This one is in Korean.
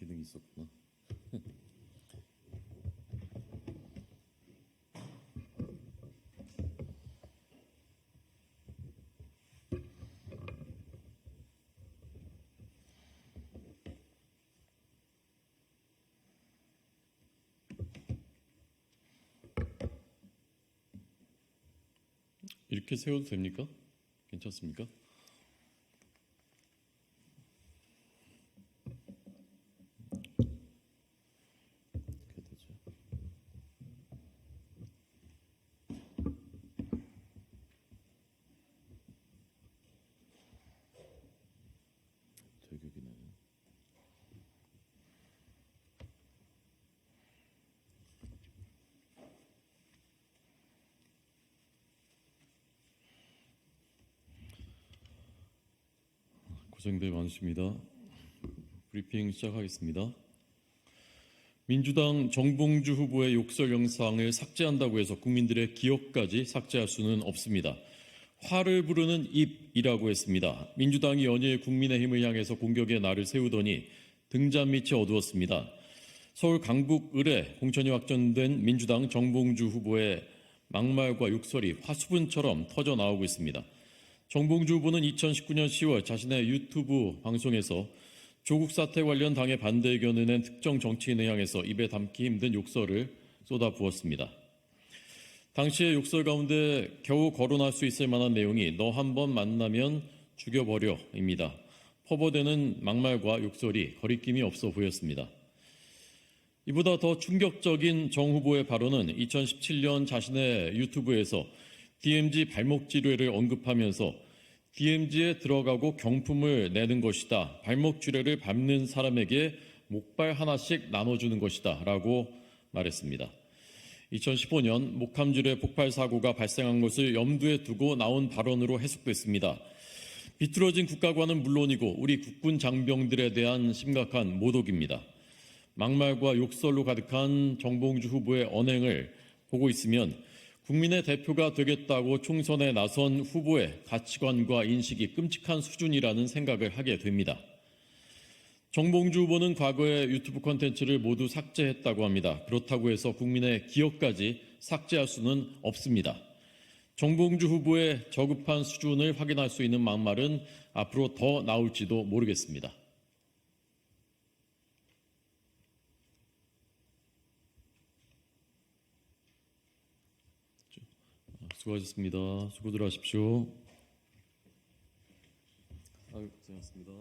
기능이 있었구나. 이렇게 세워도 됩니까? 괜찮습니까? 이렇게 되죠. 되격이네. 고생들 많으십니다. 브리핑 시작하겠습니다. 민주당 정봉주 후보의 욕설 영상을 삭제한다고 해서 국민들의 기억까지 삭제할 수는 없습니다. 화를 부르는 입이라고 했습니다. 민주당이 연일 국민의힘을 향해서 공격의 날을 세우더니 등잔 밑이 어두웠습니다. 서울 강북 을에 공천이 확정된 민주당 정봉주 후보의 막말과 욕설이 화수분처럼 터져 나오고 있습니다. 정봉주 후보는 2019년 10월 자신의 유튜브 방송에서 조국 사태 관련 당의 반대 의견을 낸 특정 정치인을 향해서 입에 담기 힘든 욕설을 쏟아부었습니다. 당시의 욕설 가운데 겨우 거론할 수 있을 만한 내용이 너 한 번 만나면 죽여버려입니다. 퍼버대는 막말과 욕설이 거리낌이 없어 보였습니다. 이보다 더 충격적인 정 후보의 발언은 2017년 자신의 유튜브에서 DMZ 발목 지뢰를 언급하면서 DMZ에 들어가고 경품을 내는 것이다. 발목 지뢰를 밟는 사람에게 목발 하나씩 나눠주는 것이다. 라고 말했습니다. 2015년 목함 지뢰 폭발 사고가 발생한 것을 염두에 두고 나온 발언으로 해석됐습니다. 비틀어진 국가관은 물론이고 우리 국군 장병들에 대한 심각한 모독입니다. 막말과 욕설로 가득한 정봉주 후보의 언행을 보고 있으면 국민의 대표가 되겠다고 총선에 나선 후보의 가치관과 인식이 끔찍한 수준이라는 생각을 하게 됩니다. 정봉주 후보는 과거의 유튜브 콘텐츠를 모두 삭제했다고 합니다. 그렇다고 해서 국민의 기억까지 삭제할 수는 없습니다. 정봉주 후보의 저급한 수준을 확인할 수 있는 막말은 앞으로 더 나올지도 모르겠습니다. 수고하셨습니다. 수고들 하십시오. 아유, 고생하셨습니다.